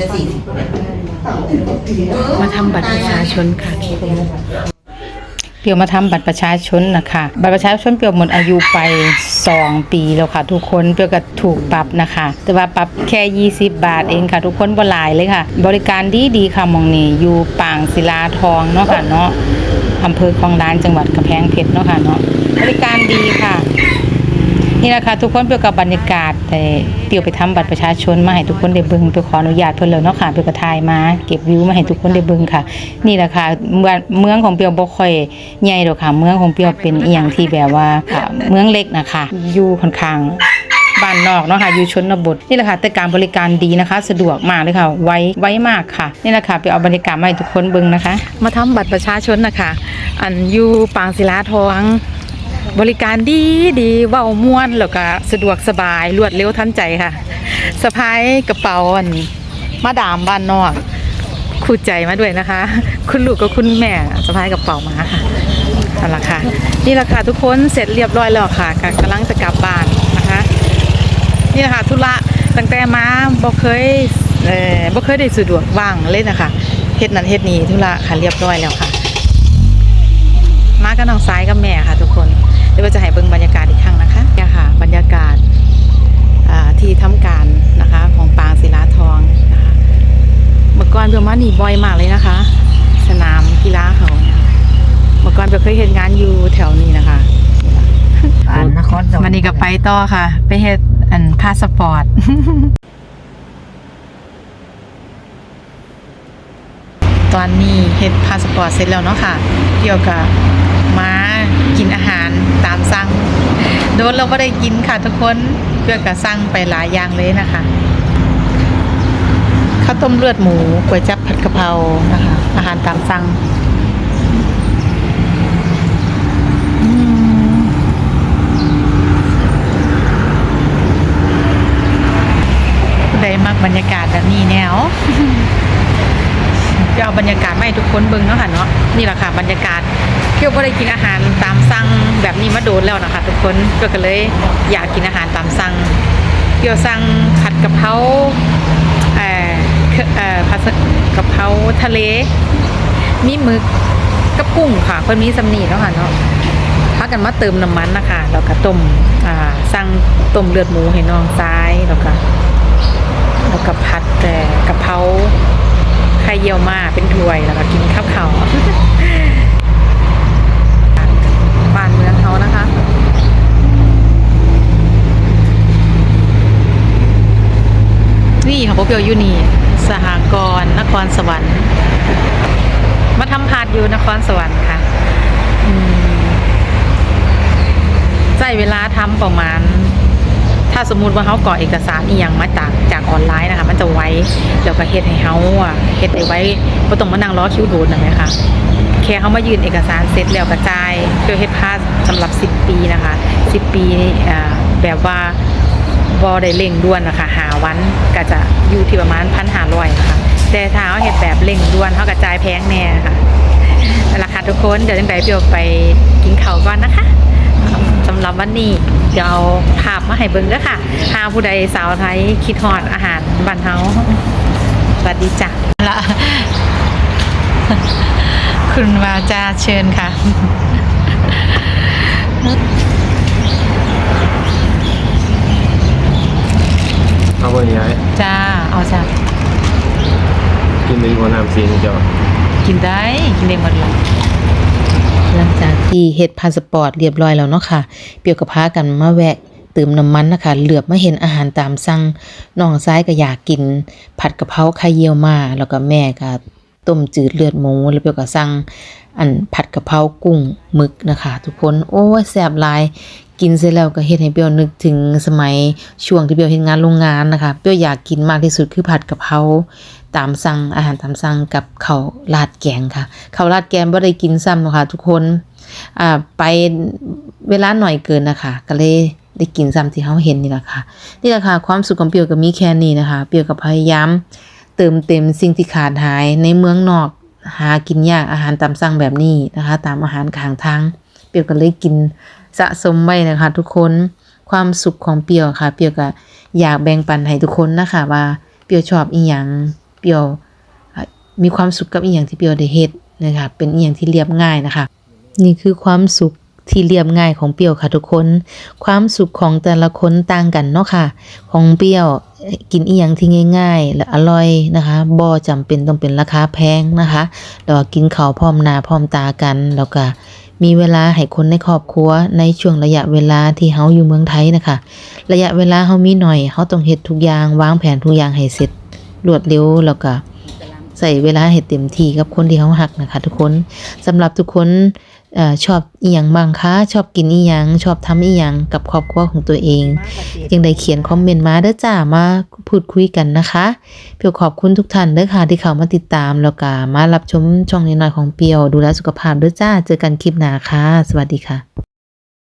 จะสี่สิบมาทำบัตรประชาชนค่ะเปียวมาทำบัตรประชาชนนะคะบัตรประชาชนเปียวหมดอายุไป 2 ปีแล้วค่ะ ทุกคนเปียวก็ถูกปรับนะคะ แต่ว่าปรับแค่ 20 บาทเองค่ะ ทุกคนบ่หลายเลยค่ะ บริการดีดีๆค่ะหมองนี้อยู่ปางศิลาทองเนาะค่ะเนาะอำเภอคลองลานจังหวัดกำแพงเพชรเนาะค่ะเนาะบริการดีค่ะ นี่แหละค่ะทุกคนเปียวกับบรรยากาศแต่เปียวไปทำบัตรประชาชนมาให้ทุกคนได้เบิ่งเปียวขออนุญาตเพิ่นแล้วเนาะค่ะเปียวก็ถ่ายมาเก็บวิวมาให้ทุกคนได้เบิ่งค่ะ นี่แหละค่ะเมืองเมืองของเปียวบ่ค่อยใหญ่ดอกค่ะ เมืองของเปียวเป็นอีหยังที่แบบว่าเมืองเล็กนะคะอยู่ค่อนข้างบ้านนอกเนาะค่ะอยู่ชนบทนี่แหละค่ะแต่การบริการดีนะคะ สะดวกมากเลยค่ะ ไวไวมากค่ะ นี่แหละค่ะไปเอาบรรยากาศมาให้ทุกคนเบิ่งนะคะ มาทำบัตรประชาชนนะคะ อันอยู่ปางศิลาทอง บริการดีดีเว้าม่วนแล้วก็สะดวกสบายรวดเร็วทันใจค่ะสะพายกระเป๋าอันมาดามบ้านนอกคู่ใจมาด้วยนะคะ คุณลูกกับคุณแม่สะพายกระเป๋ามาค่ะนั่นแหละค่ะนี่แหละค่ะทุกคนเสร็จเรียบร้อยแล้วค่ะกำลังจะกลับบ้านนะคะนี่แหละค่ะธุระตั้งแต่มาบ่เคยเออบ่เคยได้สะดวกว่างเลยนะคะเฮ็ดนั้นเฮ็ดนี้ธุระค่ะเรียบร้อยแล้วค่ะ มากับน้องซ้ายกับแม่ค่ะทุกคน เดี๋ยวเราจะให้เบิ่งบรรยากาศอีกครั้งนะคะเนี่ยค่ะบรรยากาศอ่าที่ทำการนะคะของปางศิลาทองนะคะเมื่อก่อนเพื่อมานี่บ่อยมากเลยนะคะ สนามกีฬาเขาเนี่ยเมื่อก่อนเพื่อเคยเห็นงานอยู่แถวนี้นะคะอ่านนครสวรรค์มันนี่ก็ไปต่อค่ะ ไปเฮ็ดอันพาสปอร์ตตอนนี้เฮ็ดพาสปอร์ตเสร็จแล้วเนาะค่ะ เกี่ยวกับ มากินอาหารตามสั่งโดนเราก็ได้กินค่ะทุกคนเกี่ยวกับสั่งไปหลายอย่างเลยนะคะข้าวต้มเลือดหมูก๋วยจับผัดกะเพรานะคะ อาหารตามสั่งได้มากบรรยากาศแบบนี้แนว จะเอาบรรยากาศมาให้ทุกคนเบิ่งเนาะค่ะเนาะนี่แหละค่ะบรรยากาศเที่ยวก็ได้กินอาหารตามสั่งแบบนี้มาโดนแล้วนะคะ ทุกคนก็เลยอยากกินอาหารตามสั่งเที่ยวสั่งผัดกะเพราเอ่อเอ่อผัดกะเพราทะเล มีหมึกกับกุ้งค่ะเพิ่นมีสำนีเนาะค่ะเนาะพากันมาเติมน้ำมันนะคะแล้วก็ต้มอ่าสั่งต้มเลือดหมูให้น้องซ้ายแล้วก็แล้วก็ผัดแต่กะเพรา เยี่ยวมาเป็นถ้วยแล้วก็กินข้าวเขาบ้านเมืองเขานะคะนี่ค่ะพวกเปียวยูนีสหกรณ์นครสวรรค์ มาทำพาดอยู่นครสวรรค์ค่ะใช้เวลาทำประมาณ ถ้าสมมุติว่าเขากรอกเอกสารอีหยังมาจากจากออนไลน์นะคะ มันจะไว้แล้วก็เฮ็ดให้เขาอะเฮ็ดได้ไว้บ่ต้องมานั่งรอคิวโดนนะไหมคะแค่เขามายื่นเอกสารเสร็จแล้วกระจายเพื่อเฮ็ดพาสสำหรับ 10 ปีนะคะ 10 ปีแบบว่าบ่ได้เร่งด่วนนะคะหาวันก็จะอยู่ที่ประมาณ1,500นะคะแต่ถ้าเขาเฮ็ดแบบเร่งด่วนเขากระจายแพงแน่ค่ะนั่นแหละค่ะทุกคนเดี๋ยวจังไดเปียวไปกินข้าวก่อนนะคะ หรับวันนี้เดี๋ยวเอาภาพมาให้เบิ่งเด้อค่ะหาผู้ใดสาวไทยคิดฮอดอาหารบ้านเฮาสวัสดีจ้ะละคุณวาจาเชิญค่ะเอาวันนี้ไอ้จ้าเอาจ้ะกินไปคนน้ำซีนเจ้ากินได้กินได้หมดเลย หลังจากที่เฮ็ดพาสปอร์ตเรียบร้อยแล้วเนาะค่ะ เปียวกับพากันมาแวะเติมน้ำมันนะคะ เหลือบมาเห็นอาหารตามสั่งน้องซ้ายก็อยากกิน ผัดกะเพราไข่เยี่ยวมา แล้วก็แม่ก็ ต้มจืดเลือดหมู แล้วเปียวก็สั่งอันผัดกะเพรากุ้งหมึกนะคะ ทุกคนโอ้ยแซ่บหลาย กินเสร็จแล้วก็เฮ็ดให้เปียวนึกถึงสมัยช่วงที่เปียวเฮ็ดงานโรงงานนะคะ เปียวอยากกินมากที่สุดคือผัดกะเพราตามสั่งอาหารตามสั่งกับข้าวราดแกงค่ะข้าวราดแกงบ่ได้กินซ้ำหรอกค่ะทุกคนอ่าไปเวลาหน่อยเกินนะคะ ก็เลยได้กินซ้ำที่เขาเห็นนี่แหละค่ะนี่แหละค่ะความสุขของเปียวก็มีแค่นี้นะคะ เปียวก็พยายาม เติมเต็มสิ่งที่ขาดหายในเมืองนอก หากินยากอาหารตามสั่งแบบนี้นะคะ ตามอาหารข้างทางเปียวก็เลยกินสะสมไว้นะคะทุกคนความสุขของเปียวค่ะ เปียวก็อยากแบ่งปันให้ทุกคนนะคะว่าเปียวชอบอีหยังเปียวมีความสุขกับอีหยังที่เปียวได้เฮ็ดนะคะเป็นอีหยังที่เรียบง่ายนะคะ นี่คือความสุข ที่เรียบง่ายของเปียวค่ะทุกคน ความสุขของแต่ละคนต่างกันเนาะค่ะ ของเปรี้ยวกินอีหยังที่ง่าย ๆ และอร่อยนะคะบ่จำเป็นต้องเป็นราคาแพงนะคะแล้วกินข้าวพร้อมหน้าพร้อมตากันแล้วก็มีเวลาให้คนในครอบครัวในช่วงระยะเวลาที่เฮาอยู่เมืองไทยนะคะ ระยะเวลาเฮามีหน่อยเฮาต้องเฮ็ดทุกอย่างวางแผนทุกอย่างให้เสร็จรวดเร็วแล้วก็ใส่เวลาให้เต็มที่กับคนที่เฮาฮักนะคะ ทุกคนสำหรับทุกคน อ่อชอบอีหยังบ้างคะชอบกินอีหยังชอบทำอีหยังกับครอบครัวของตัวเองยังได้เขียนคอมเมนต์มาเด้อจ้ามาพูดคุยกันนะคะเปียวขอบคุณทุกท่านเด้อค่ะที่เข้ามาติดตามแล้วก็มารับชมช่องน้อยๆของเปียวดูแลสุขภาพเด้อจ้าเจอกันคลิปหน้าค่ะ สวัสดีค่ะ